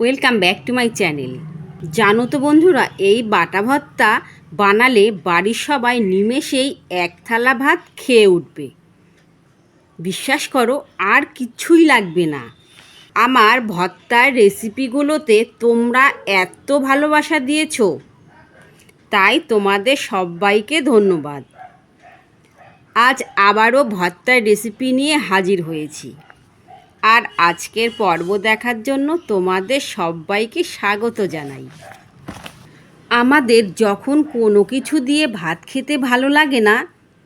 Welcome back to my channel জানো তো বন্ধুরা, এই বাটা ভর্তা বানালে বাড়ির সবাই নিমেষেই এক থালা ভাত খেয়ে উঠবে। বিশ্বাস করো, আর কিছুই লাগবে না। আমার ভর্তার রেসিপিগুলোতে তোমরা এত ভালোবাসা দিয়েছ, তাই তোমাদের সবাইকে ধন্যবাদ। আজ আবারও ভর্তার রেসিপি নিয়ে হাজির হয়েছি। আর আজকের পর্ব দেখার জন্য তোমাদের সবাইকে স্বাগত জানাই। আমাদের যখন কোনো কিছু দিয়ে ভাত খেতে ভালো লাগে না,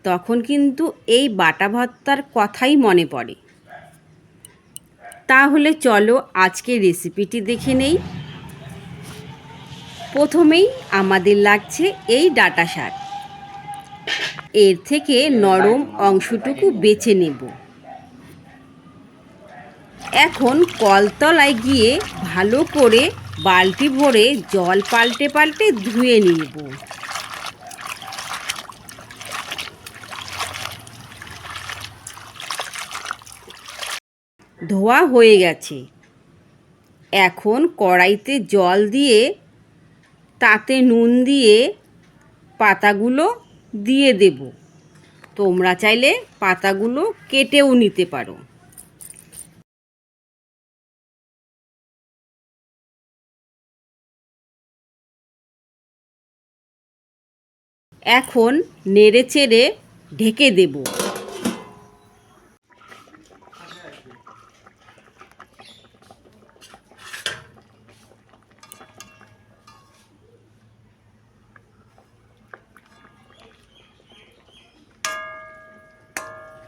তখন কিন্তু এই বাটা ভর্তার কথাই মনে পড়ে। তাহলে চলো আজকে রেসিপিটি দেখে নেই। প্রথমেই আমাদের লাগছে এই ডাটা শাক। এর থেকে নরম অংশটুকু বেছে নেব। এখন কলতলায় গিয়ে ভালো করে বালতি ভরে জল পাল্টে পাল্টে ধুয়ে নিব। ধোয়া হয়ে গেছে। এখন কড়াইতে জল দিয়ে তাতে নুন দিয়ে পাতাগুলো দিয়ে দেব। তোমরা চাইলে পাতাগুলো কেটেও নিতে পারো। এখন নেড়ে চেড়ে ঢেকে দেব।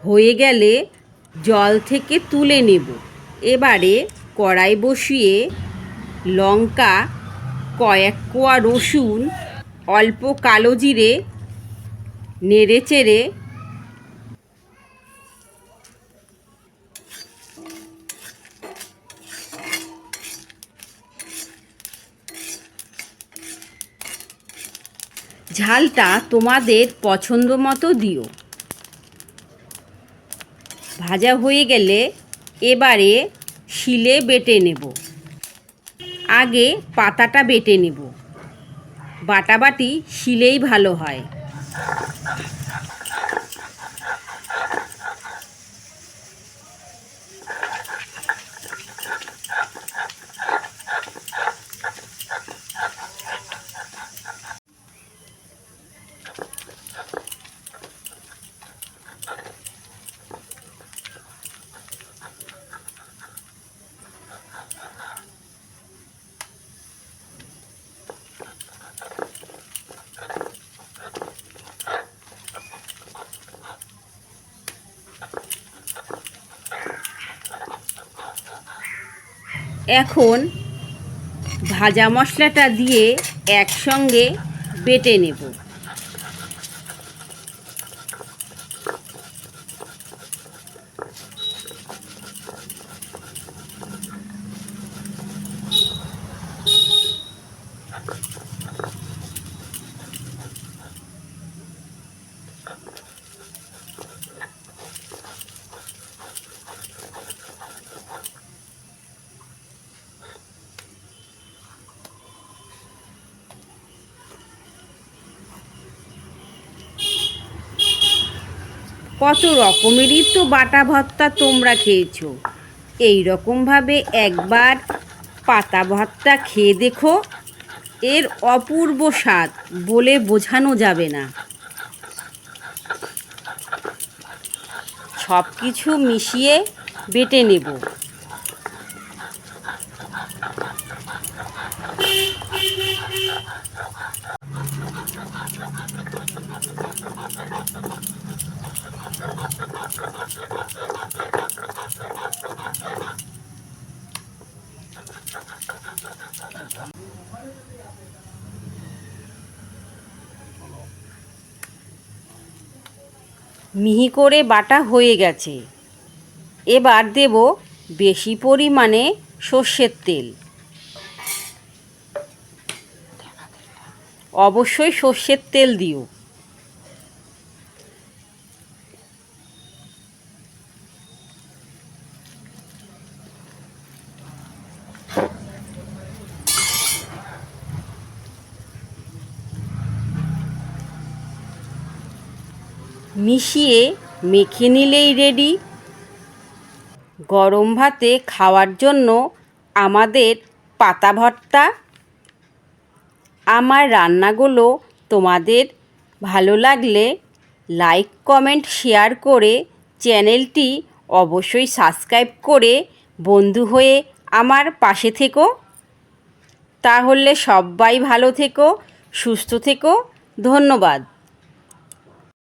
হয়ে গেলে জল থেকে তুলে নেব। এবারে কড়াই বসিয়ে লঙ্কা, কয়েক কোয়া রসুন, অল্প কালো জিরে নেড়ে চেড়ে। ঝালটা তোমাদের পছন্দ মতো দিও। ভাজা হয়ে গেলে এবারে শিলে বেটে নেব। আগে পাতাটা বেটে নেব। বাটাবাটি শিলেই ভালো হয়। এখন ভাজা মশলাটা দিয়ে একসঙ্গে বেটে নেব। কত রকমেরই তো বাটা ভর্তা তোমরা খেয়েছো। এই রকমভাবে একবার পাতা ভর্তা খেয়ে দেখো, এর অপূর্ব স্বাদ বলে বোঝানো যাবে না। সব কিছু মিশিয়ে বেটে নেব। মিহি করে বাটা হয়ে গেছে। এবার দেব বেশি পরিমাণে সর্ষের তেল। অবশ্যই সর্ষের তেল দিও। মিশিয়ে মেখে নিলেই রেডি গরম ভাতে খাওয়ার জন্য আমাদের পাতা ভর্তা। আমার রান্নাগুলো তোমাদের ভালো লাগলে লাইক কমেন্ট শেয়ার করে চ্যানেলটি অবশ্যই সাবস্ক্রাইব করে বন্ধু হয়ে আমার পাশে থেকো। তাহলে সবাই ভালো থেকো, সুস্থ থেকো। ধন্যবাদ।